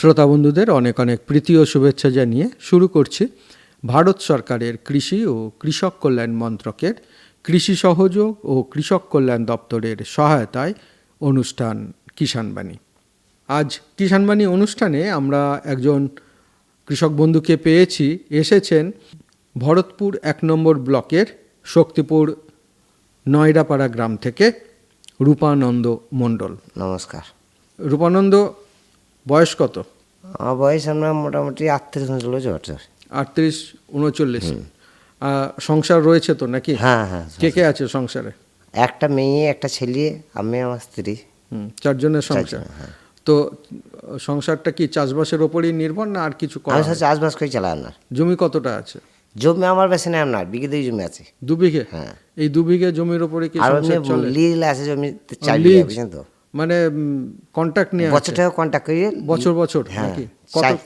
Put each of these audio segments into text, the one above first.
শ্রোতা বন্ধুদের অনেক অনেক প্রীতি ও শুভেচ্ছা জানিয়ে শুরু করছি ভারত সরকারের কৃষি ও কৃষক কল্যাণ মন্ত্রকের কৃষি সহযোগ ও কৃষক কল্যাণ দপ্তরের সহায়তায় অনুষ্ঠান কিষাণবাণী আজ কিষাণবাণী অনুষ্ঠানে আমরা একজন কৃষক বন্ধুকে পেয়েছি। এসেছেন ভরতপুর এক নম্বর ব্লকের শক্তিপুর নয়ডাপাড়া গ্রাম থেকে রূপানন্দ মণ্ডল। নমস্কার। রূপানন্দ বয়স কত? আমার বয়স আমরা মোটামুটি আটত্রিশ উনচল্লিশ বছর। আটত্রিশ উনচল্লিশ। সংসার রয়েছে তো নাকি? হ্যাঁ হ্যাঁ কে কে আছে সংসারে? একটা মেয়ে একটা ছেলে আমি আমার স্ত্রী। চারজনের সংসার? হ্যাঁ। তো সংসারটা কি চাষবাসের ওপরই নির্ভর না আর কিছু করা আমি চাষবাস করে চালাই না। জমি কতটা আছে? জমি আমার বেশি নেই আপনার বিঘে দুই জমি আছে। দু বিঘে? হ্যাঁ। এই দু বিঘে জমির ওপরে কি আর লিজ আছে জমি বুঝছেন তো? মানে কন্ট্যাক্ট নিয়ে আছে বছর টাকা কন্ট্যাক্ট করিয়ে বছর বছর হ্যাঁ নাকি?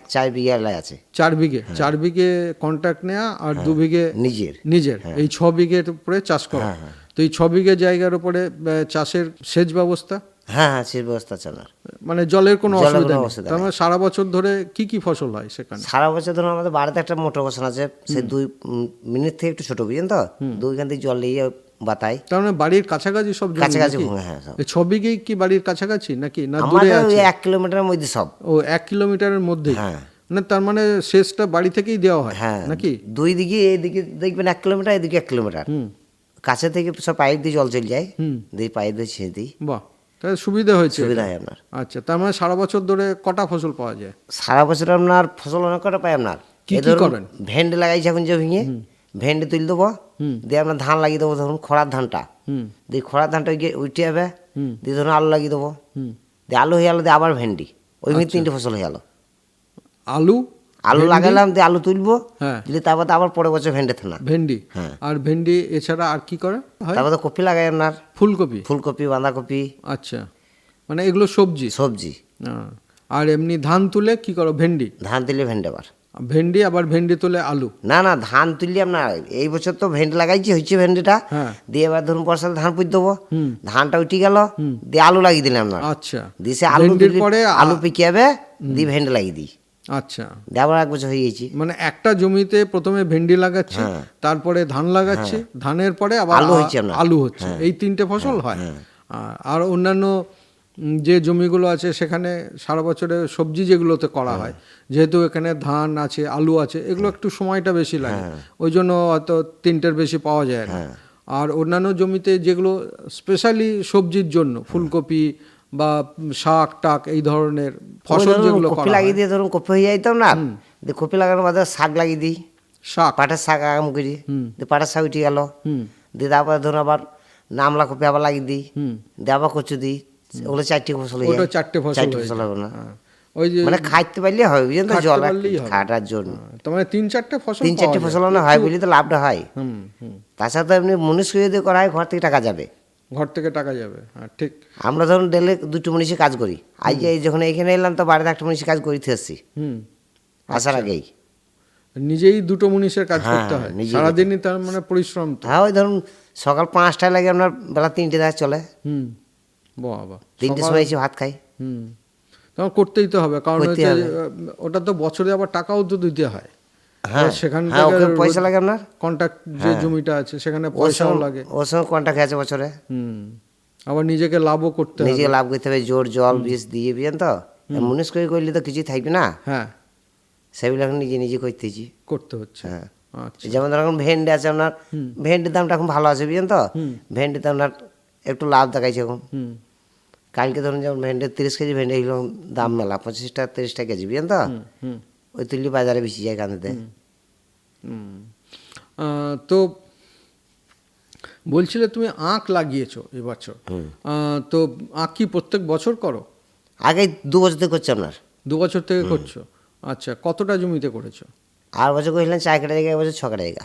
চার বিঘা লাই আছে। চার বিঘে হ্যাঁ। চার বিঘে কন্ট্যাক্ট নেওয়া আর দু বিঘে নিজের। নিজের। হ্যাঁ। এই ছ বিঘের উপরে চাষ করা। তো এই ছ বিঘে জায়গার উপরে চাষের সেচ ব্যবস্থা? হ্যাঁ হ্যাঁ সেই ব্যবস্থা চলার। মানে জলের কোনো অসুবিধা নেই। তার মানে সারা বছর ধরে কি কি ফসল হয় সেখানে? সারা বছর ধরুন আমাদের বাড়িতে একটা মোটর বসানো আছে। সে দুই মিনিট থেকে একটু ছোট বুঝছেন তো? দুইখান থেকে জল নিয়ে বাতাই তার মানে বাড়ির কাছাকাছি সব কাছাকাছি? হ্যাঁ সব ছ বিঘেই কি বাড়ির কাছাকাছি নাকি? না দূরে আছে? এক কিলোমিটারের মধ্যে সব। ও এক কিলোমিটারের মধ্যে? হ্যাঁ। মানে তার মানে সেচটা বাড়ি থেকেই দেওয়া হয় হ্যাঁ। নাকি? দুই দিকে এইদিকে দেখবেন এক কিলোমিটার এদিকে এক কিলোমিটার। কাছে থেকে সব পাইপ দিয়ে জল চলে যায়। দিয়ে পাইপ দিয়ে ছেড়ে দিই। বাহ তাহলে সুবিধা হয়েছে সুবিধা হয় আপনার। আচ্ছা তার মানে সারা বছর ধরে কটা ফসল পাওয়া যায়? সারা বছর আপনার ফসল অনেক কটা পাই আপনার? কি করেন? ভেন্ডি লাগাইছি এখন যে ভেঙে। ভেন্ডি তুলে দেবো দিয়ে আপনার ধান লাগিয়ে দেবো ধরুন খড়ার ধানটা। হুম। দিয়ে খড়ার ধানটা গিয়ে উঠে যাবে দিয়ে ধরুন আলু লাগিয়ে দেবো। দিয়ে আলু হয়ে গেলো দিয়ে আবার ভেন্ডি। ওই আচ্ছা। মিনিট তিনটে ফসল হয়ে গেলো। আলু আলু লাগালাম দিয়ে আলু তুলবো। হ্যাঁ। দিলে তারপর আবার পরের বছর ভেন্ডি থানা। ভেন্ডি? হ্যাঁ। আর ভেন্ডি এছাড়া আর কি করে তারপর কপি লাগাই আপনার। ফুলকপি? ফুলকপি বাঁধাকপি। আচ্ছা। মানে এগুলো সবজি? সবজি। আর এমনি ধান তুলে কি করো? ভেন্ডি? ধান তুলে ভেন্ডি আবার। ভেন্ডি আবার ভেন্ডি তুলে আলু। না না ধান তুললি আপনার এই বছর তো ভেন্ডি লাগাইছি হচ্ছে ভেন্ডিটা। হ্যাঁ। দিয়ে এবার ধরুন বর্ষাতে ধান পুঁত দেবো। ধানটা উঠে গেল দিয়ে আলু লাগিয়ে দিলাম আপনার আচ্ছা। দিয়ে সে আলু পরে আলু পিকে যাবে দিয়ে ভেন্ডি লাগিয়ে দিই। আচ্ছা। আবার এক বছর হয়ে গেছি। মানে একটা জমিতে প্রথমে ভেন্ডি লাগাচ্ছি তারপরে ধান লাগাচ্ছি ধানের পরে আবার হ্যাঁ। আলু হচ্ছে হ্যাঁ। আলু হচ্ছে। এই তিনটে ফসল হয় আর- অন্যান্য যে জমিগুলো আছে সেখানে সারা বছরে সবজি যেগুলোতে করা হ্যাঁ। হয় যেহেতু এখানে ধান আছে আলু আছে এগুলো একটু সময়টা বেশি লাগে। হ্যাঁ। ওই জন্য হয়তো তিনটের বেশি পাওয়া যায় না। আর অন্যান্য জমিতে যেগুলো স্পেশালি সবজির জন্য ফুলকপি বা শাক টাক এই ধরনের ফসল যেগুলো কপি লাগিয়ে দিয়ে ধরুন কপি হয়ে যাইতাম না? কপি লাগানোর বাদে শাক লাগিয়ে দিই। শাক। পাটের শাক আগাম করি। পাটের শাক উঠে গেল। দিয়ে তারপরে ধরুন আবার নামলা কপি আবার লাগিয়ে দিই। দিয়ে আবার কচু দিই। ওগুলো চারটি ফসল ওটা। চারটে ফসল চারটে ফসল হবে না। ওই যে মানে খাইতে পারলে হয় বুঝলেন তো? জল খাটার জন্য। তার মানে তিন চারটে ফসল তিন চারটে ফসল না হয় বুঝলি তো লাভটা হয়। তাছাড়া তো এমনি যদি করা হয় ঘর থেকে টাকা যাবে। ঘর থেকে টাকা যাবে হ্যাঁ ঠিক। আমরা ধরুন ডেলে দুটো মনীষী কাজ করি। আজ যখন এখানে এলাম তো বাড়িতে একটা মনীষী কাজ করিতে এসছি। হুম। আসার আগেই। নিজেই দুটো মুনিশের কাজ হ্যাঁ, করতে হয়। সারাদিনই তার মানে পরিশ্রম হ্যাঁ ওই ধরুন সকাল পাঁচটায় লাগে আপনার বেলা তিনটে দেখা চলে। হুম। বাবা তিনটের সময় এসে ভাত খাই। হুম। তখন করতেই তো হবে কারণ করতে হচ্ছে হবে। ওটা তো বছরে আবার টাকাও তো দিতে হয়। হ্যাঁ সেখান হ্যাঁ থেকে ওকে পয়সা লাগে আপনার? কন্ট্যাক্ট যে জমিটা আছে সেখানে পয়সাও লাগে। ওর সঙ্গে কন্ট্যাক্ট আছে বছরে। হুম। আবার নিজেকে লাভও করতে হবে। নিজে লাভ করতে হবে জোর জল বিষ দিয়ে বুঝলেন তো? মুনিশ করে করলে তো কিছুই থাকবে না। হ্যাঁ। সেগুলো নিজে নিজে করতেছি। করতে হচ্ছে। হ্যাঁ। আচ্ছা। যেমন ধরুন এখন ভেন্ডি আছে আপনার। ভেন্ডির দামটা এখন ভালো আছে বুঝলেন তো? ভেন্ডিতে আপনার একটু লাভ দেখাইছে এখন। কালকে ধরুন যেমন ভেন্ডি তিরিশ কেজি ভেন্ডি এগুলো দাম মেলা পঁচিশ টাকা তিরিশ টাকা কেজি বুঝলেন তো? হুম ওই তুলি বাজারে বেশি যায় হুম। তো বলছিলে তুমি আখ লাগিয়েছো এবছর। তো আখ কি প্রত্যেক বছর করো? আগে দু বছর থেকে করছে আপনার দু বছর থেকে করছ? আচ্ছা কতটা জমিতে করেছ? আর বছর করেছিলেন চার কাটা জায়গা এবছর ছ কাটা জায়গা।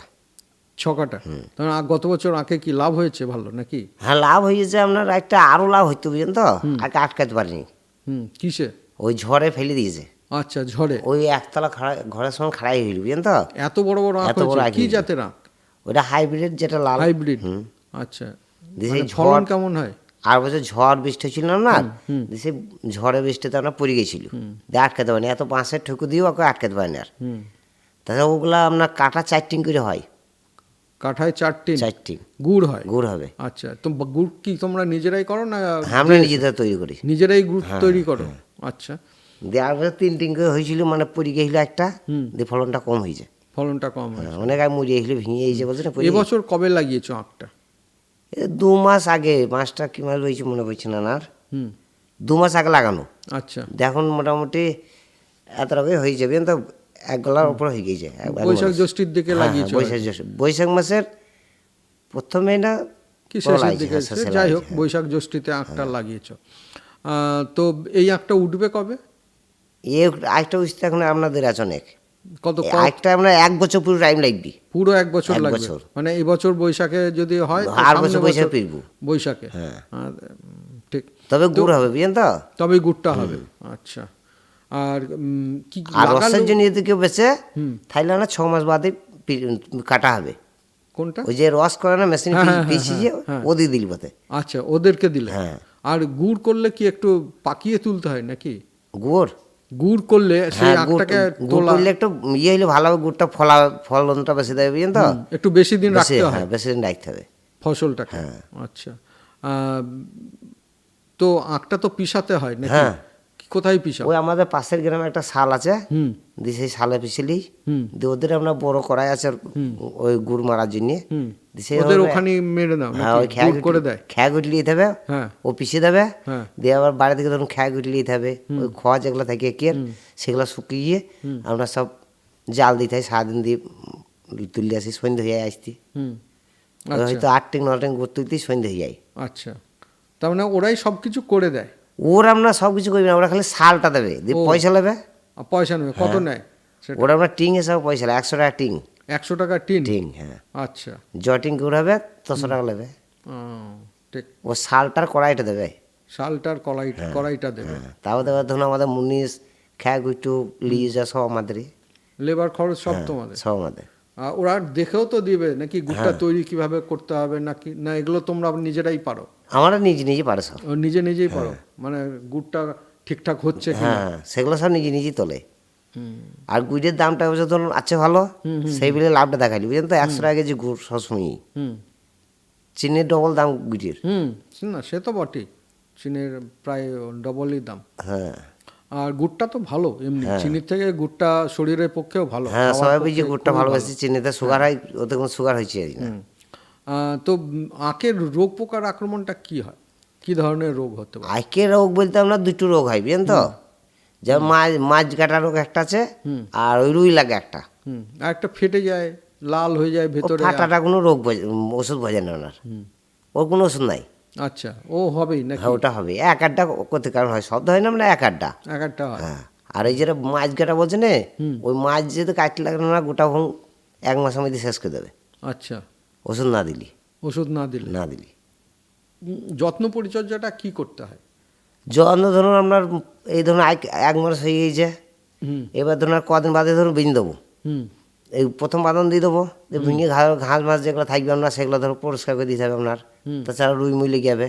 ছ কাটা তখন গত বছর আখে কি লাভ হয়েছে ভালো নাকি? হ্যাঁ লাভ হয়েছে আপনার একটা আরও লাভ হইতো বুঝলেন তো? আগে আটকাতে পারিনি। হুম কিসে? ওই ঝড়ে ফেলে দিয়েছে। আচ্ছা ঝড়ে? ওই একতলা খাড়া ঘরের সঙ্গে খাড়াই হইল বুঝলেন তো? এত বড় বড় এত বড় কি জাতের আখ ওটা হাইব্রিড যেটা লাল। হাইব্রিড? আচ্ছা। মানে ফলন ঝড়- কেমন হয়? আর বছর ঝড় বৃষ্টি ছিল না সে ঝড়ে বৃষ্টিতে আমরা পড়ে গেছিল। দিয়ে আটকাতে পারিনি। এত বাঁশের ঠুকু দিয়েও ওকে আটকাতে পারিনি আর। তাছাড়া ওগুলা আপনার কাটা চারটিং করে হয়। কাঠায় চারটি চারটিং। গুড় হয়? গুড় হবে। আচ্ছা তো গুড় কি তোমরা নিজেরাই করো না হ্যাঁ আমরা নিজেদের তৈরি করি। নিজেরাই গুড় হ্যাঁ, তৈরি করো? আচ্ছা। দিয়ে আর বছর তিন করে হয়েছিল মানে পড়ে গেছিল একটা দিয়ে ফলনটা কম হয়েছে। ফলনটা কম হয় হ্যাঁ, অনেক আগে মরিয়ে গেছিল ভেঙে গেছে বলছে না। এবছর কবে লাগিয়েছো আখটা? এ দু মাস আগে মাসটা কি মাস রয়েছে মনে পড়ছে না আর হুম। দু মাস আগে লাগানো। আচ্ছা। দেখুন মোটামুটি এত রকম হয়ে যাবে তো? এক গলার উপর হয়ে এক বৈশাখ। জ্যৈষ্ঠীর দিকে হ্যাঁ, লাগিয়েছো হ্যাঁ, বৈশাখ জ্যৈষ্ঠ বৈশাখ মাসের প্রথমে না কি শেষের দিকে হ্যাঁ, যাই হোক বৈশাখ জ্যৈষ্ঠীতে আখটা লাগিয়েছো তো এই আখটা উঠবে কবে? এ আরেকটা উঠতে এখন আপনাদের আছে অনেক কত এই আমরা এক বছর পুরো টাইম লাগবে। পুরো এক বছর লাগবে। মানে এবছর বৈশাখে যদি হয় আর বছর বৈশাখ ফিরবো। বৈশাখে। হ্যাঁ। ঠিক। তবে গুড় হবে বুঝলেন তো? তবে গুড়টা হবে। আচ্ছা। আর কি আর রসের জন্য যদি কেউ বেছে তাহলে না ছ মাস বাদে কাটা হবে। কোনটা? ওই যে রস করে না মেশিন হ্যাঁ, হ্যাঁ, পিছিয়ে হ্যাঁ, ও দিয়ে দিল পথে। আচ্ছা ওদেরকে দিলে। হ্যাঁ। আর গুড় করলে কি একটু পাকিয়ে তুলতে হয় নাকি? গুড়? গুড় করলে সেই আখটাকে তোলা করলে একটু ইয়ে হলে ভালো হবে গুড়টা ফলা ফলনটা বেশি দেবে বুঝলেন তো? একটু বেশি দিন রাখতে হয়। হ্যাঁ বেশি দিন রাখতে হবে। ফসলটাকে। হ্যাঁ। আচ্ছা। তো আখটা তো পিসাতে হয় নাকি? হ্যাঁ। কি- কোথায় পিসাও ওই আমাদের পাশের গ্রামে একটা শাল আছে। দিয়ে সেই শালে পিছিলি। হুম। দিয়ে ওদের আমরা বড় কড়াই আছে ওই গুড় মারার জন্য। ওদের ওখানে মেরে দাও হ্যাঁ ওই নাকি খেয়া গুড় করে দেয়। খেয়া গুটলি দিতে হবে হ্যাঁ। ও পিছিয়ে দেবে। হ্যাঁ। দিয়ে আবার বাড়ি থেকে ধরুন খেয়া গুটলি দিতে হবে ওই খোয়া যেগুলো থাকে একের সেগুলো শুকিয়ে আমরা সব জাল দিতে হয় সারাদিন দিয়ে তুলে আসি সন্ধ্যে হয়ে আসতি। আচ্ছা হয়তো আট টিং ন টিং গুড় তুলতেই সন্ধ্যে হয়ে যায়। আচ্ছা। তার মানে ওরাই সব কিছু করে দেয়। ওরা আমরা সব কিছু করবি না ওরা খালি শালটা দেবে। দিয়ে পয়সা নেবে? পয়সা নেবে কত হ্যাঁ। নেয়? ওরা আমরা টিং হিসাবে পয়সা নেয় একশো টাকা টিং। একশো টাকা টিন টিং হ্যাঁ। আচ্ছা। জ টিং গুড় হবে ছশো টাকা নেবে। ও, ঠিক। ও শালটার কড়াইটা দেবে। শালটার কড়াই কড়াইটা দেবে। হ্যাঁ। তাও দেবে ধরুন আমাদের মুনিশ খেয়া গুটু লিজা সব আমাদেরই। লেবার খরচ সব হ্যাঁ, তোমাদের? সব আমাদের। ওরা দেখেও তো দিবে নাকি গুড়টা হ্যাঁ। তৈরি কীভাবে করতে হবে নাকি না এগুলো তোমরা নিজেরাই পারো। আমরা নিজে নিজে পারে সব নিজে নিজেই পারো। মানে গুড়টা ঠিকঠাক হচ্ছে হ্যাঁ সেগুলো সব নিজে নিজেই তোলে। আর গুড়ের দামটা অবশ্য ধরুন আছে ভালো সেই বলে লাভটা দেখালি বুঝলেন তো একশো টাকা কেজি গুড় সবসময়ই। হুম। চিনির ডবল দাম গুড়ের। হুম না সে তো বটেই। চীনের প্রায় ডবলই দাম। হ্যাঁ। আর গুড়টা তো ভালো এমনি চিনির থেকে গুড়টা শরীরের পক্ষেও ভালো হ্যাঁ সবাই বুঝি গুড়টা ভালোবাসি চিনিতে সুগার হয় ওতে কোনো সুগার হয়েছে তো আখের রোগ পোকার আক্রমণটা কি হয়? কি ধরনের রোগ হতে পারে? আজকে রোগ বলতে আমরা দুটো রোগ হয় বুঝলেন তো? যেমন মাছ মাছ কাটা রোগ একটা আছে আর ওই রুই লাগে একটা। হুম আর একটা ফেটে যায় লাল হয়ে যায় ভেতরে ফাটাটা কোনো রোগ ওষুধ বোঝে না ওনার। ওর কোনো ওষুধ নাই। আচ্ছা ও হবেই নাকি? হ্যাঁ ওটা হবে এক আড্ডা করতে কারণ হয় শব্দ হয় না মানে এক আড্ডা। এক একটা হয়। আর এই যেটা মাছ কাটা বলছে না ওই মাছ যদি কাটতে লাগবে না গোটা ভুং এক মাসের মধ্যে শেষ করে দেবে। আচ্ছা। ওষুধ না দিলি। ওষুধ না দিলে? না দিলি। যত্ন পরিচর্যাটা কি করতে হয়? যত্ন ধরুন আপনার এই ধরুন এক মাস হয়ে হুম। এবার ধরুন আর কদিন বাদে ধরুন বিন দেবো। হুম। এই প্রথম বাদন দিয়ে দেবো ভেঙে ঘাস মাছ যেগুলো থাকবে আপনার সেগুলো ধরো পরিষ্কার করে দিতে হবে আপনার। তাছাড়া রুই মুই লেগে যাবে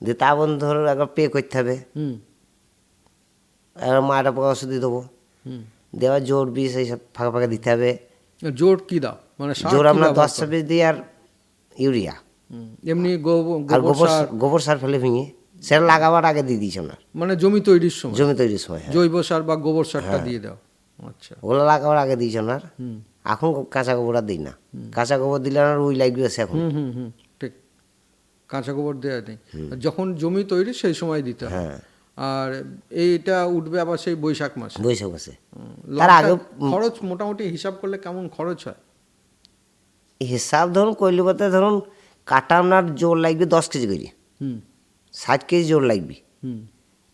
দিয়ে তা বন্ধ ধরো একবার পে করতে হবে। হুম। একবার মাটা পোকা ওষুধ দিয়ে দেবো। হুম। দেওয়ার জোর বিষ এইসব ফাঁকা ফাঁকা দিতে হবে। জোর কি দাও? মানে জোর আপনার দশ? ছাব্বিশ দিয়ে আর ইউরিয়া। এমনি আর গোবর গোবর সার? গোবর সার ফেলে ভেঙে সেটা লাগাবার আগে দিয়ে দিয়েছে আপনার মানে জমি তৈরির সময়? জমি তৈরির সময় হ্যাঁ। জৈব সার বা গোবর সারটা দিয়ে দাও। আচ্ছা। ওগুলো লাগাবার আগে দিয়েছে হুম। এখন কাঁচা গোবর আর দিই না। কাঁচা গোবর দিলে আপনার রুই লাগবে আছে এখন। হুম হুম হুম ঠিক। কাঁচা গোবর দেওয়া নেই যখন জমি তৈরি সেই সময় দিতে হয়। আর এইটা উঠবে আবার সেই বৈশাখ মাসে। বৈশাখ মাসে। তার আগে- খরচ মোটামুটি হিসাব করলে কেমন খরচ হয়? হিসাব ধরুন করলে বলতে ধরুন কাটা আপনার জোর লাগবে দশ কেজি করে। হুম। ষাট কেজি জোর লাগবে। হুম।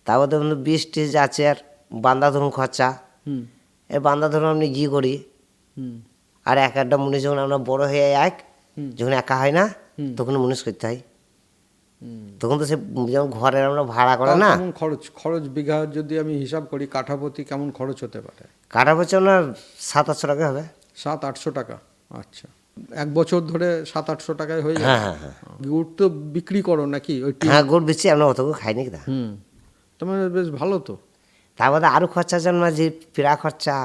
তারপর ধরুন বিশ টেজ আছে আর বান্দা ধরুন খরচা। এই বান্দা ধরুন আপনি ঘি করি। আর এক একটা মুনিশ যখন আমরা বড় হয়ে এক। যখন একা হয় না। তখন মুনিশ করতে হয়। তখন তো সে যেমন ঘরের আমরা ভাড়া করে না। খরচ খরচ বিঘা যদি আমি হিসাব করি কাঠাপতি কেমন খরচ হতে পারে? পড়ছে আপনার সাত আটশো টাকা হবে। সাত আটশো টাকা আচ্ছা। এক বছর ধরে সাত আটশো টাকায় হয়ে হ্যাঁ যায়? হ্যাঁ হ্যাঁ গুড় তো বিক্রি করো নাকি ওই হ্যাঁ গুড় বেশি আমরা অতটুকু খাই নাকি হুম। তোমার বেশ ভালো তো। তারপরে আরও খরচা আছে না যে পিড়া খরচা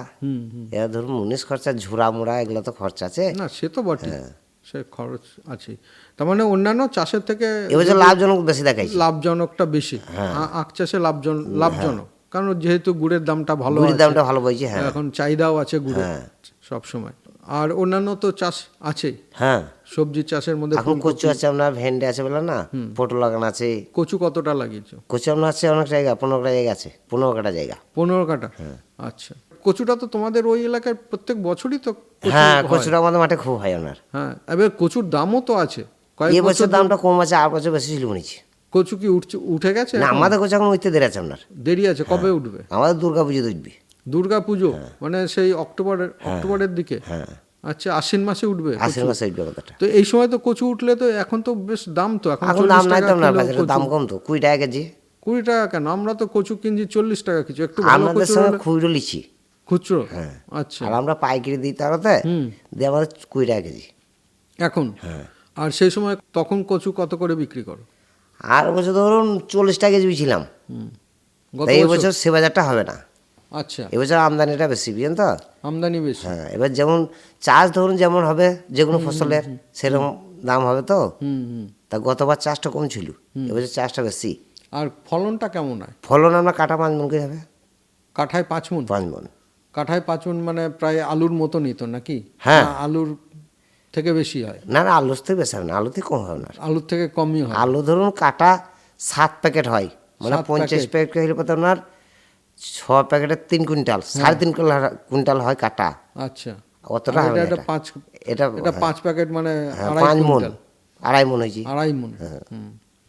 এবার ধরুন উনিশ খরচা ঝুরা মুড়া এগুলো তো খরচা আছে। না সে তো বটে হ্যাঁ। সে খরচ আছে তার মানে অন্যান্য চাষের থেকে এবছর লাভজনক বেশি দেখাইছে। লাভজনকটা বেশি। হ্যাঁ। আখ চাষে লাভজন লাভজনক। কারণ যেহেতু গুড়ের দামটা ভালো গুড়ির দামটা ভালো বলছে হ্যাঁ। এখন চাহিদাও আছে গুড়ের হ্যাঁ। সব সময় আর অন্যান্য তো চাষ আছে হ্যাঁ। সবজি চাষের মধ্যে এখন কচু আছে আপনার ভেন্ডি আছে বলে না? পটল লাগানো আছে। কচু কতটা লাগিয়েছো? কচু আপনার আছে অনেক জায়গা পনেরো কাটা জায়গা আছে পনেরো কাটা জায়গা। পনেরো কাটা হ্যাঁ। আচ্ছা। কচুটা তো তোমাদের ওই এলাকার প্রত্যেক বছরই তো হ্যাঁ কচুটা আমাদের মাঠে খুব হয় আপনার। হ্যাঁ এবার কচুর দামও তো আছে। এ বছর বছর দামটা কম আছে আর বছর বেশি ছিল মনে কচু কি উঠছে উঠে গেছে না আমাদের কচু এখন উঠতে দেরি আছে আপনার। দেরি আছে কবে উঠবে? আমাদের দুর্গা পুজো উঠবে। দুর্গা পুজো মানে সেই অক্টোবরের অক্টোবরের দিকে? হ্যাঁ। আচ্ছা আশ্বিন মাসে উঠবে আশির মাসে উঠবে কথাটা। তো এই সময় তো কচু উঠলে তো এখন তো বেশ দাম তো এখন এখন দাম নাই আপনার বাজারে দাম কম তো কুড়ি টাকা কেজি। কুড়ি টাকা কেন? আমরা তো কচু কিনছি চল্লিশ টাকা কিছু একটু কচু সঙ্গে খুচরো লিচি। খুচরো? হ্যাঁ। আচ্ছা। আর আমরা পাইকারি দিই তারতে। দিয়ে আমাদের কুড়ি টাকা কেজি। এখন? হ্যাঁ। আর সেই সময় তখন কচু কত করে বিক্রি করো? আর বছর ধরুন চল্লিশ টাকা কেজি ছিলাম এই বছর? সে বাজারটা হবে না। আচ্ছা। এবছর আমদানিটা বেশি বুঝলেন তো? আমদানি বেশি। হ্যাঁ এবার যেমন চাষ ধরুন যেমন হবে যে কোনো ফসলের সেরকম দাম হবে তো? হুম হুম। তা গতবার চাষটা কম ছিল এবছর চাষটা বেশি। আর ফলনটা কেমন হয়? ফলন আমরা কাটা পাঁচ মন করে হবে। কাঠায় পাঁচ মন? পাঁচ মন। কাঠায় পাঁচ মন মানে প্রায় আলুর মতনই তো নাকি? হ্যাঁ। আলুর থেকে বেশি হয়? না না আলুর থেকে বেশি হবে না আলুতে কম হবে না। আলুর থেকে কমই হয়। আলু ধরুন কাটা সাত প্যাকেট হয় মানে পঞ্চাশ প্যাকেট। হলে আপনার ছ প্যাকেটের তিন কুইন্টাল সাড়ে তিন কুইন্টাল হয় কাটা। আচ্ছা। অতটা হবে এটা। পাঁচ এটা এটা পাঁচ প্যাকেট মানে হ্যাঁ, পাঁচ মন আড়াই মন হয়েছে। আড়াই মন।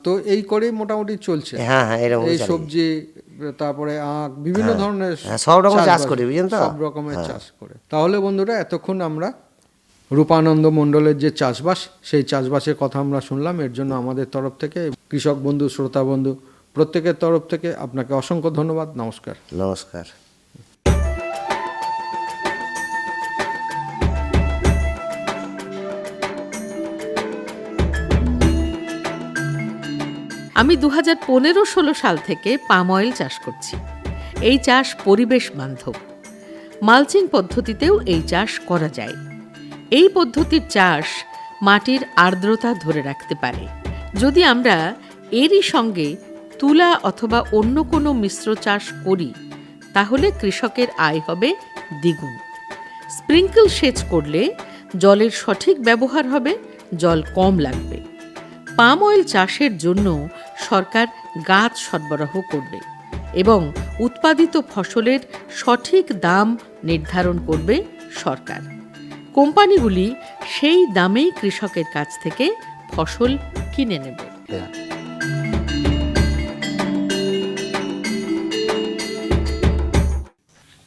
তো এই করেই মোটামুটি চলছে? হ্যাঁ হ্যাঁ এরকম এই সবজি তারপরে আখ বিভিন্ন ধরনের হ্যাঁ, সব রকম চাষ করি, বুঝলেন তো? হ্যাঁ। সব রকমের চাষ করে। তাহলে বন্ধুরা এতক্ষণ আমরা রূপানন্দ মণ্ডলের যে চাষবাস সেই চাষবাসের কথা আমরা শুনলাম। এর জন্য আমাদের তরফ থেকে কৃষক বন্ধু শ্রোতা বন্ধু প্রত্যেকের তরফ থেকে আপনাকে অসংখ্য ধন্যবাদ। নমস্কার। নমস্কার। আমি দু হাজার পনেরো ষোলো সাল থেকে পাম অয়েল চাষ করছি। এই চাষ পরিবেশ বান্ধব। মালচিং পদ্ধতিতেও এই চাষ করা যায়। এই পদ্ধতির চাষ মাটির আর্দ্রতা ধরে রাখতে পারে। যদি আমরা এরই সঙ্গে তুলা অথবা অন্য কোনো মিশ্র চাষ করি, তাহলে কৃষকের আয় হবে দ্বিগুণ। স্প্রিঙ্কল সেচ করলে জলের সঠিক ব্যবহার হবে, জল কম লাগবে। পাম অয়েল চাষের জন্য সরকার গাছ সরবরাহ করবে এবং উৎপাদিত ফসলের সঠিক দাম নির্ধারণ করবে সরকার। কোম্পানিগুলি সেই দামেই কৃষকের কাছ থেকে ফসল কিনে নেবে।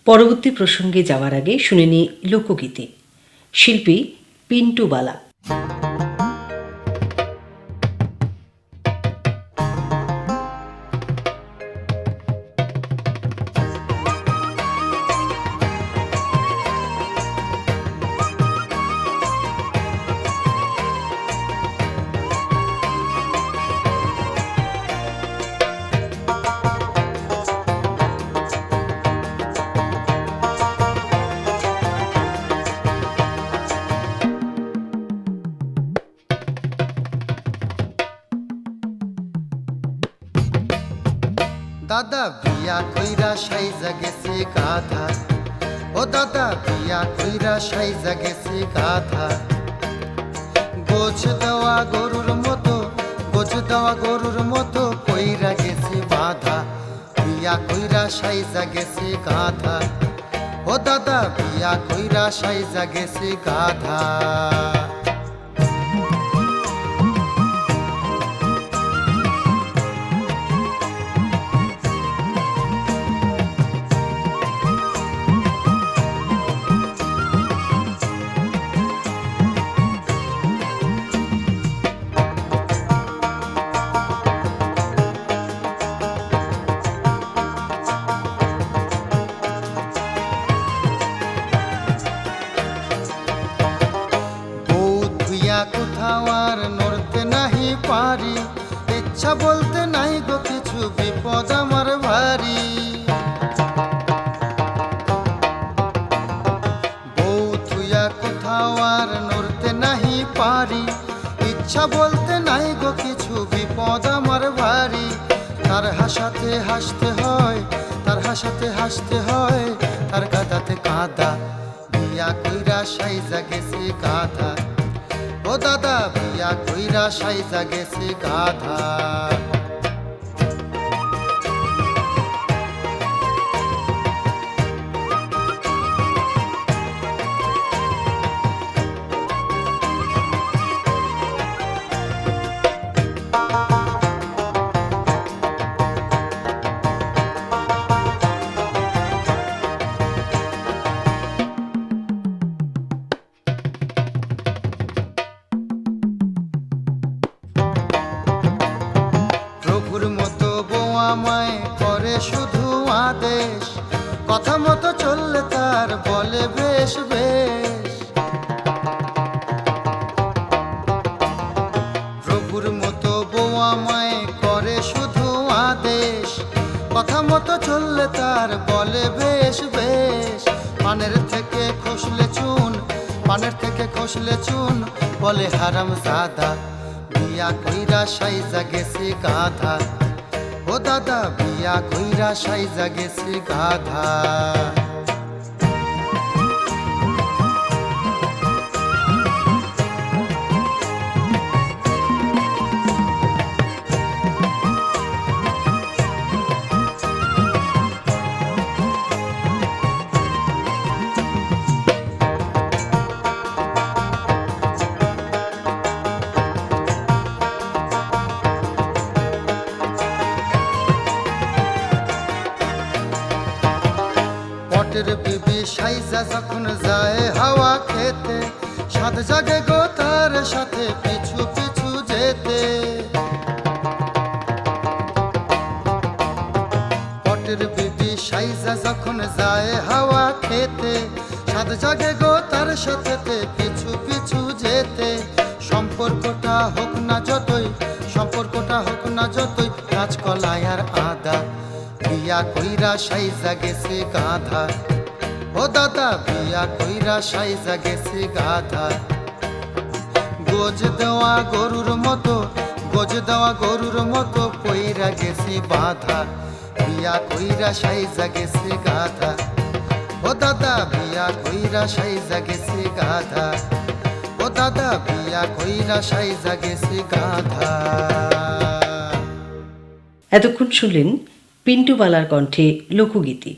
পরবর্তী প্রসঙ্গে যাওয়ার আগে শুনে নি লোকগীতি। শিল্পী পিন্টু বালা। সাইজা গেছে ও দাদা, বিয়া কইরা সাইজা গেছে গাধা। গোছ দেওয়া গরুর মতো, গোছ দেওয়া গরুর মতো কইরা গেছে বাধা। বিয়া কইরা সাইজা গেছে ও দাদা, বিয়া কইরা সাইজা গেছে গাধা। সাদা বিয়া কইরা সাইজা গেছে গাধা। ও দাদা বিয়া কইরা সাইজা গেছে গাধা। যখন যায় হাওয়া খেতে, সাত জাগে গো সাথে পিছু পিছু যেতে। পটের বিবি সাইজা যখন যায় হাওয়া খেতে, সাত জাগে গো সাথে পিছু পিছু যেতে। সম্পর্কটা হোক না যতই, সম্পর্কটা হোক না যতই কাঁচকলায় আর আদা, বিয়া কইরা সাইজা গেছে গাধা। ও দাদা, বিয়া কইরা সাইজা গেছে গাধা। গোজ দেওয়া গরুর মতো, গোজ দেওয়া গরুর মতো কইরা গেছে বাধা। বিয়া কইরা সাইজা গেছে গাধা। ও দাদা, বিয়া কইরা সাইজা গেছে গাধা। ও দাদা, বিয়া কইরা সাইজা গেছে গাধা। এতক্ষণ শুনলেন পিন্টুবালার কণ্ঠে লোকগীতি।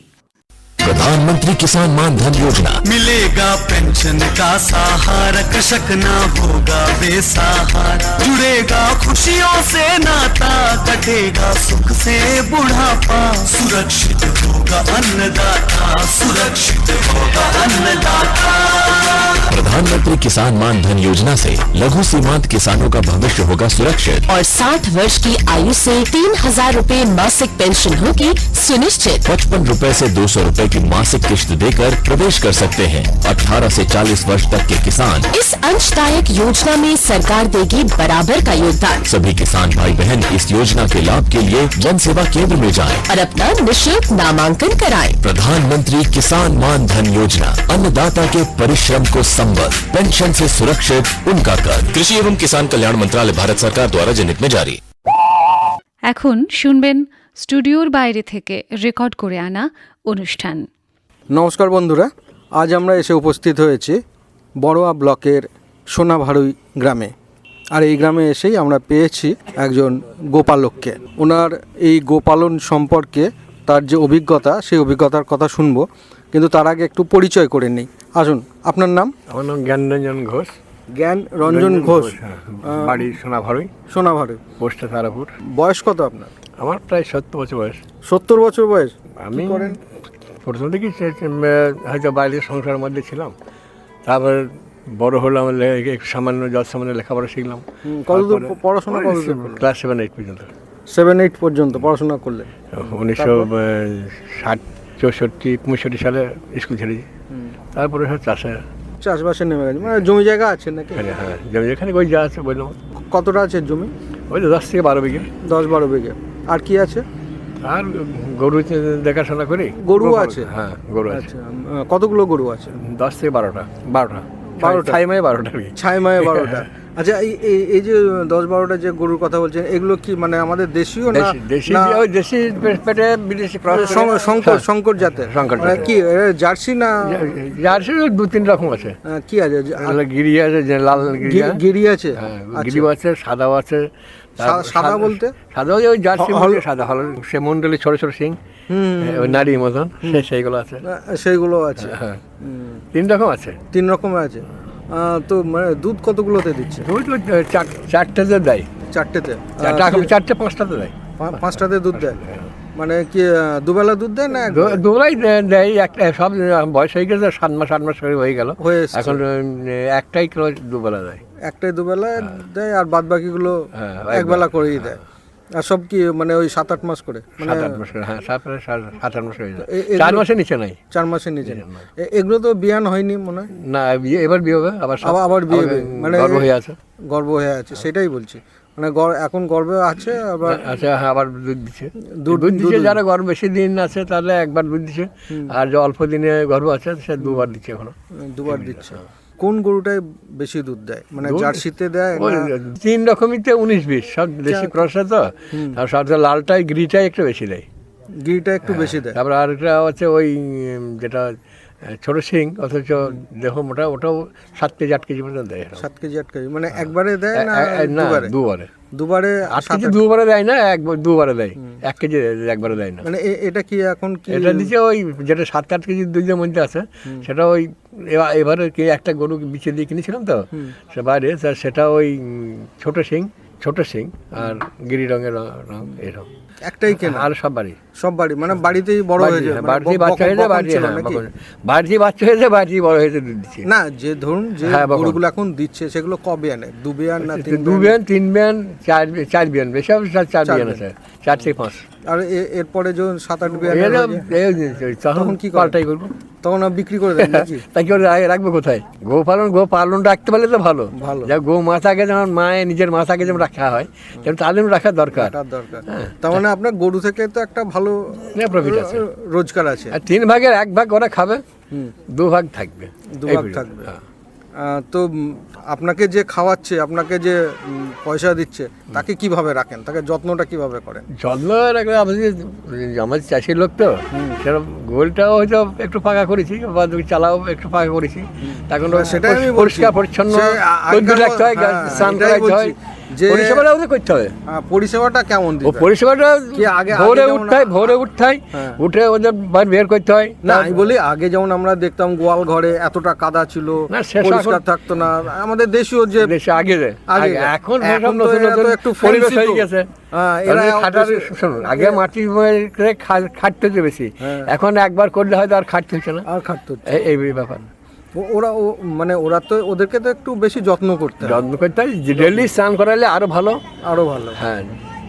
प्रधानमंत्री किसान मान धन योजना। मिलेगा पेंशन का सहारा, कृषक ना होगा बेसहारा। जुड़ेगा खुशियों से नाता कटेगा सुख से बुढ़ापा सुरक्षित होगा अन्नदाता सुरक्षित होगा अन्नदाता। प्रधानमंत्री किसान मान धन योजना से लघु सीमांत किसानों का भविष्य होगा सुरक्षित। और 60 वर्ष की आयु से तीन हज़ार रूपए मासिक पेंशन होगी सुनिश्चित। पचपन रूपए ऐसी दो सौ रूपए की मासिक किश्त देकर प्रवेश कर सकते हैं। 18 से 40 वर्ष तक के किसान। इस अंशदायक योजना में सरकार देगी बराबर का योगदान। सभी किसान भाई बहन इस योजना के लाभ के लिए जन सेवा केंद्र में जाएं। और अपना निशुल्क नामांकन कराएं। प्रधानमंत्री किसान मान धन योजना अन्नदाता के परिश्रम को संबल पेंशन से सुरक्षित उनका कर कृषि एवं किसान कल्याण मंत्रालय भारत सरकार द्वारा जनहित में जारी এখন শুনবেন স্টুডিওর বাইরে থেকে রেকর্ড করে আনা অনুষ্ঠান নমস্কার বন্ধুরা আজ আমরা এসে উপস্থিত হয়েছি বড়োয়া ব্লকের সোনাভারুই গ্রামে আর এই গ্রামে এসেই আমরা পেয়েছি একজন গোপালককে। ওনার এই গোপালন সম্পর্কে তার যে অভিজ্ঞতা সেই অভিজ্ঞতার কথা শুনব কিন্তু তার আগে একটু পরিচয় করে নিই। আসুন আপনার নাম? আমার নাম জ্ঞানরঞ্জন ঘোষ। জ্ঞান রঞ্জন ঘোষ। হ্যাঁ। বাড়ি সোনাভারুই সোনাভারুই পোস্টে তারাপুর। বয়স কত আপনার? আমার প্রায় সত্তর বছর বয়স। সত্তর বছর বয়স। আমি করেন? প্রথম থেকেই হয়তো বাইরের সংসারের মধ্যে ছিলাম। তারপর বড় হলাম সামান্য যত সামান্য লেখাপড়া শিখলাম। কতদূর পড়াশোনা? ক্লাস সেভেন এইট পর্যন্ত। সেভেন এইট পর্যন্ত পড়াশোনা করলে উনিশশো ষাট চৌষট্টি পঁয়ষট্টি সালে স্কুল ছেড়েছি। তারপরে হচ্ছে চাষে। চাষবাসে নেমে গেছে মানে জমি জায়গা আছে নাকি? হ্যাঁ হ্যাঁ যেমন যেখানে ওই যা আছে বললাম। কতটা আছে জমি? ওই তো দশ থেকে বারো বিঘে। দশ বারো বিঘে। আর কি আছে? আর গরু দেখাশোনা করি। গরু আছে? হ্যাঁ গরু আছে। আচ্ছা কতগুলো গরু আছে? দশ থেকে বারোটা। বারোটা। বারোটা? ছাই মায়ে বারোটা ছাই মায়ে বারোটা। আচ্ছা এই এই- যে দশ বারোটা যে গরুর কথা বলছেন এগুলো কি মানে আমাদের দেশীয় না ওই দেশি পেটে বিদেশি ক্রস করে- শঙ্কর হ্যাঁ। জাতের। শঙ্কর মানে কি জার্সি না জার্সি দু তিন রকম আছে। কি আছে? গিরি আছে যে লাল গিরি আছে গিরি আছে? সাদা আচ্ছা। আছে সাদাও আছে। সা- সাদা বলতে? সাদা ওই জার্সি সাদা হল সে মন্ডলে ছোট ছোট সিং। ওই নারীর মতন। সেইগুলো আছে। সেইগুলো আছে। হ্যাঁ। তিন রকম আছে। তিন রকমের আছে। তো মানে দুধ কতগুলোতে দিচ্ছে? তো চারটেতে দেয়। চারটেতে? চারটে পাঁচটাতে দেয়। পাঁচটাতে দুধ দেয়? মানে কি দুবেলা দুধ দেয় না দুবেলাই দেয়। একটা সব বয়স হয়ে গেছে সাত মাস আট মাস হয়ে গেল। হয়ে এখন একটাই কিলো দুবেলা দেয়। একটাই দুবেলা দেয় আর বাদ বাকিগুলো হ্যাঁ, একবেলা করেই দেয়। আর সব কি মানে ওই সাত আট মাস করে মানে সাত আট মাস করে হ্যাঁ সাত সাত সাত আট মাস হয়ে যায়। এগুলো- চার মাসের নিচে নাই। চার মাসের নিচে এগুলো তো বিয়ান হয়নি মনে হয়? না বিয়ে এবার বিয়ে হবে আবার সব- আবার বিয়ে হবে। মানে গর্ভ হয়ে আছে। গর্ব হয়ে আছে সেটাই বলছি। মানে এখন গর্বে আছে আবার আচ্ছা হ্যাঁ আবার দুধ দিচ্ছে। দুধ- দুধ দিচ্ছে যারা গর্ভ বেশি দিন আছে তাহলে একবার দুধ দিচ্ছে। আর যে অল্প দিনে গর্ভ আছে সে দুবার দিচ্ছে এখনও। দুবার দিচ্ছে। কোন গরুটাই বেশি দুধ দেয়? মানে জার্সিতে দেয় তিন রকমই তো উনিশ বিশ সব দেশি ক্রসা তো। আর সব লালটাই গ্রিটাই একটু বেশি দেয়। গ্রিটা একটু বেশি দেয়। তারপরে আরেকটা হচ্ছে ওই যেটা ছোট সিং অথচ দেহ মোটা ওটাও সাত কেজি আট কেজি পর্যন্ত দেয় সাত কেজি আট কেজি। মানে একবারে দেয় না দুবারে? দুবারে। দুবারে আট কেজি দুবারে দেয় না একবার দুবারে দেয়। এক কেজি একবারে দেয় না। মানে এটা কি এখন কি এটা দিচ্ছে ওই যেটা সাত আট কেজি দুধের মধ্যে আছে সেটা ওই এবা- এবারে কি একটা গরু বিচে দিয়ে কিনেছিলাম তো সে বাইরে সেটা ওই ছোট সিং ছোট সিং আর গিরি রঙের রং এরকম। একটাই কেনা? আর সব বাড়ি। সব বাড়ি? মানে বাড়িতেই বড় হয়ে যায় মানে বাড়তি বাচ্চা হয়েছে হয়ে বাড়তি ছিল হ্যাঁ। বাড়তি বাচ্চা হয়েছে যায় বাড়তি বড় হয়েছে দুধ দিচ্ছে। না যে ধরুন যে হ্যাঁ, গরুগুলো এখন দিচ্ছে সেগুলো কবে আনে? দু বিয়ান না তিন দু বিয়ান? তিন বিয়ান চার চার বিয়ান বেশি চার বিয়ান। আছে। চার থেকে পাঁচ আর এরপরে যখন সাত আট হয়ে তখন কি পাল্টাই করব। তখন বিক্রি করে দেন তাই কি রাখবে কোথায়? গো পালন গো পালন রাখতে পারলে তো ভালো। ভালো। যা গো মাথাকে যেমন মায়ে নিজের মাথাকে যেমন রাখা হয় তেমন তাদের রাখা দরকার। দরকার। তার মানে আপনার গরু থেকে তো একটা ভালো প্রফিট আছে। রোজগার আছে। আর তিন ভাগের এক ভাগ ওরা খাবে দু ভাগ থাকবে। দু ভাগ থাকবে। হ্যাঁ। তো আপনাকে যে খাওয়াচ্ছে আপনাকে যে পয়সা দিচ্ছে তাকে কীভাবে রাখেন? তাকে যত্নটা কীভাবে করেন? যত্ন রাখলে আমাদের আমাদের চাষির লোক তো সেরকম গোলটাও হয়তো একটু ফাঁকা করেছি বা চালাও একটু ফাঁকা করেছি। তখন সেটা সেটাই পরিষ্কার পরিচ্ছন্ন রাখতে হয় হ্যাঁ, স্নান হয়। যে- পরিষেবাটা ওদের করতে হবে। পরিষেবাটা কেমন ও পরিষেবাটা কি আগে- ভোরে ভোরে হ্যাঁ। উঠে ওদের বাইরে বের করতে হয়। না আমি বলি আগে যেমন আমরা দেখতাম গোয়াল ঘরে এতটা কাদা ছিল পরিষ্কার থাকতো না। আমাদের দেশীয় যে দেশে আগে আগে এখন এখন নতুন নতুন একটু পরিবেশ হয়ে গেছে। হ্যাঁ, আগে মাটি খাটতে বেশি হ্যাঁ। এখন একবার করলে হয়তো আর খাটতে হচ্ছে না। আর খাটতো এই- ব্যাপার ওরা ও- মানে ওরা তো ওদেরকে তো একটু বেশি যত্ন করতে যত্ন করতে হয় ডেলি স্নান করালে আরও ভালো। আরও ভালো। হ্যাঁ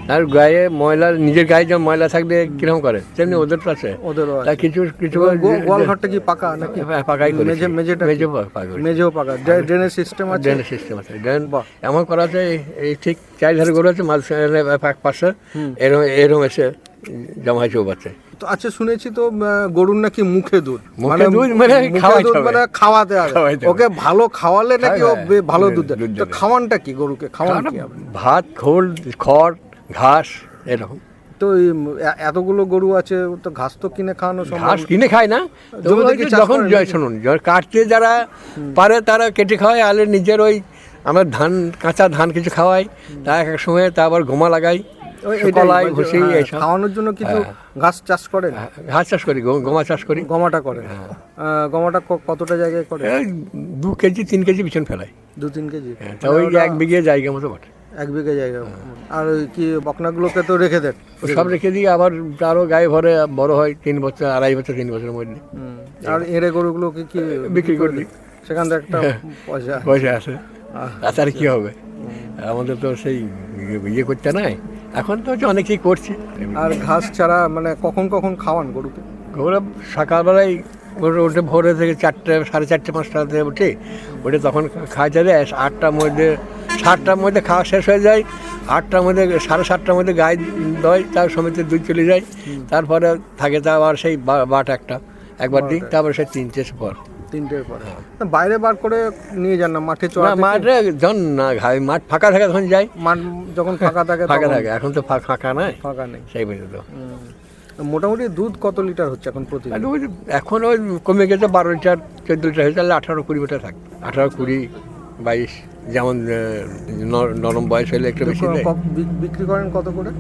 আর গায়ে ময়লা নিজের গায়ে যেমন ময়লা থাকলে কীরকম করে তেমনি ওদের ওদেরও তা কিছু কিছু গো- গোয়াল ঘরটা কি পাকা নাকি? হ্যাঁ, পাকাই করেছি। মেঝে মেঝেটা? মেঝে পাকা। মেঝেও পাকা। ড্রে- ড্রেনেজ সিস্টেম আছে? ড্রেনের সিস্টেম আছে। ড্রেন। এমন করা আছে এই- ঠিক চার ধারে গরু আছে মাঝ পাক পাশে এরকম এরকম এসে জমা হয়েছে ও বাচ্চা তো আচ্ছা শুনেছি তো গরুর নাকি মুখে দুধ। মুখে দুধ মানে মানে খাওয়াতে হবে। ওকে ভালো খাওয়ালে নাকি ও ভালো দুধ তো খাওয়ানটা কি গরুকে? খাওয়ান কি ভাত খোল খড় ঘাস এরকম। তো এতগুলো গরু আছে তো ঘাস তো কিনে খাওয়ানো সম্ভব ঘাস কিনে খায় না। যখন? শুনুন কাটতে যারা পারে তারা কেটে খাওয়ায় আলে নিজের ওই আমরা ধান কাঁচা ধান কিছু খাওয়াই তা এক এক সময় তা আবার ঘুমা লাগাই কলাই ভুসি হ্যাঁ, খাওয়ানোর জন্য কিছু হ্যাঁ। ঘাস চাষ করেন? ঘাস চাষ করি গমা চাষ করি। গমাটা করেন হ্যাঁ। গমাটা কতটা জায়গায় করে? দু কেজি তিন কেজি বিছন ফেলাই। দু তিন কেজি? হ্যাঁ, তা ওই মানে এক বিঘে জায়গা মতো বটে। এক বিঘা জায়গা আর ওই কি বকনাগুলোকে তো রেখে দেন? সব রেখে দিয়ে আবার আরও গায়ে ভরে বড় হয় তিন বছর আড়াই বছর তিন বছরের মধ্যে। আর এড়ে গরুগুলোকে কি বিক্রি করে দিই। সেখান থেকে একটা পয়সা। পয়সা আছে তাছাড়া কী হবে? আমাদের তো সেই ইয়ে করতে নাই। এখন তো হচ্ছে অনেকেই করছে। আর ঘাস ছাড়া মানে কখন কখন খাওয়ান গরুকে? ওরা সকালবেলায় গরু উঠে ভোরে থেকে চারটে সাড়ে চারটে পাঁচটাতে উঠে উঠে তখন খাওয়াতে দেয় আটটার মধ্যে সাতটার মধ্যে খাওয়া শেষ হয়ে যায়। আটটার মধ্যে সাড়ে সাতটার মধ্যে গায়ে দয় তার সমিতি দুধ চলে যায়। তারপরে থাকে তা আবার সেই বাট একটা একবার দিই তারপরে সেই তিনটে পর। তিনটের পরে। বাইরে বার করে নিয়ে যান না মাঠে চড়া মাঠে যখন না ঘাই মাঠ ফাঁকা থাকে তখন যাই। মাঠ যখন ফাঁকা থাকে ফাঁকা থাকে এখন তো ফাঁকা নাই। ফাঁকা নেই। সেই পর্যন্ত। হুম। মোটামুটি দুধ কত লিটার হচ্ছে এখন প্রতি এখন ওই কমে গেছে বারো লিটার চোদ্দ লিটার হয়েছে তাহলে আঠারো কুড়ি লিটার থাকে। আঠারো কুড়ি বাইশ যেমন নরম বয়স হলে একটু বেশি বিক্রি করেন কত করে?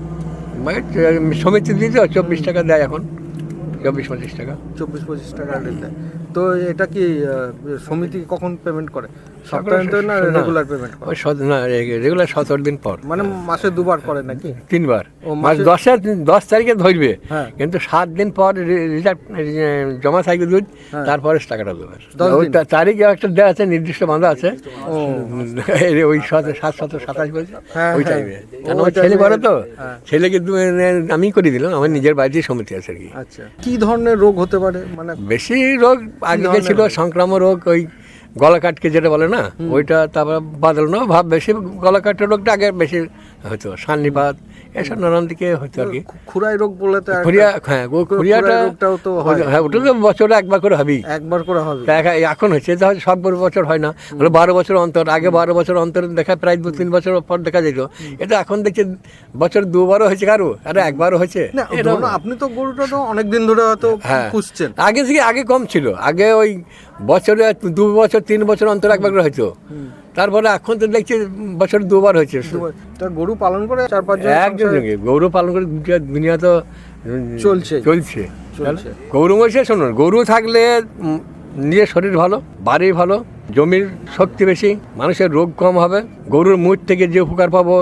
সমিতি দিতে চব্বিশ টাকা দেয় এখন। চব্বিশ পঁচিশ টাকা। চব্বিশ পঁচিশ টাকা দেয়। তো এটা কি সমিতি কখন পেমেন্ট করে? সপ্তাহান্তে না রেগুলার পেমেন্ট করে? ওই না রেগুলার সতেরো দিন পর। মানে মাসে দুবার করে নাকি? তিনবার। মাস মাসে- দশ তারিখে ধরবে। হ্যাঁ। কিন্তু সাত দিন পর রিজার্ভ জমা থাকবে দুধ হ্যাঁ। তারপরে টাকাটা দেবে। ওই তারিখ একটা দেওয়া আছে নির্দিষ্ট বাঁধা আছে। ওই সাত সাত সাত সাতাশ বলছে। হ্যাঁ, ওই। টাইমে কারণ আমার ছেলে করে তো। ছেলেকে আমি করে দিলাম আমার নিজের বাড়িতে সমিতি আছে আর কি। আচ্ছা। কি ধরনের রোগ হতে পারে? মানে বেশি রোগ আগে গেছিল ছিল রোগ? সংক্রামক রোগ ওই গলা কাটকে যেটা বলে না ওইটা তারপর বাদল না ভাব বেশি গলা কাটের রোগটা আগে বেশি হতো সান্নিপাত এসব নানান দিকে হতো আর কি। খুরাই রোগ বলে তো খুরিয়া হ্যাঁ খুরিয়াটা রোগটাও তো হয়। হ্যাঁ ওটা তো বছরে একবার করে হবেই। একবার করে হবে। একা- এখন হচ্ছে হয়তো সব বছর হয় না। বারো বছর অন্তর আগে বারো বছর অন্তর দেখা প্রায় দু তিন বছর পর দেখা যেত। এটা এখন দেখছি বছর দুবারও হয়েছে কারও আরে একবারও হয়েছে। আপনি তো গরুটা তো অনেক দিন ধরে হয়তো হ্যাঁ। পুষছেন আগে থেকে আগে কম ছিল। আগে ওই বছরে দু বছর তিন বছর অন্তর একবার করে হয়তো। তারপরে এখন তো দেখছি বছর দুবার হয়েছে। তা গরু পালন করে চার পাঁচজন একজন গরু পালন করে দুনিয়া- দুনিয়া তো চলছে। চলছে। গরু মশে শুনুন গরু থাকলে নিজের শরীর ভালো বাড়ি ভালো জমির শক্তি বেশি মানুষের রোগ কম হবে গরুর মুখ থেকে যে উপকার পাবো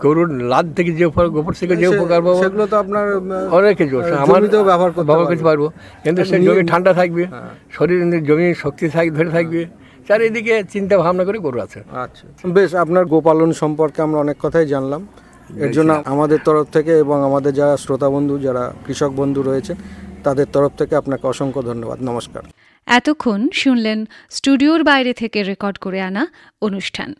গরুর লাদ থেকে যে উপকার গোবর থেকে যে উপকার পাবো সেগুলো তো আপনার অনেক কিছু আমার ব্যবহার করতে ব্যবহার করতে পারব। কিন্তু সে জমি ঠান্ডা থাকবে হ্যাঁ। শরীর জমি শক্তি থাক ধরে থাকবে চারিদিকে চিন্তা ভাবনা করে গরু আছে। আচ্ছা। বেশ আপনার গোপালন সম্পর্কে আমরা অনেক কথাই জানলাম। এর জন্য আমাদের তরফ থেকে এবং আমাদের যারা শ্রোতা বন্ধু যারা কৃষক বন্ধু রয়েছে তাদের তরফ থেকে আপনাকে অসংখ্য ধন্যবাদ। নমস্কার। এতক্ষণ শুনলেন স্টুডিওর বাইরে থেকে রেকর্ড করে আনা অনুষ্ঠান।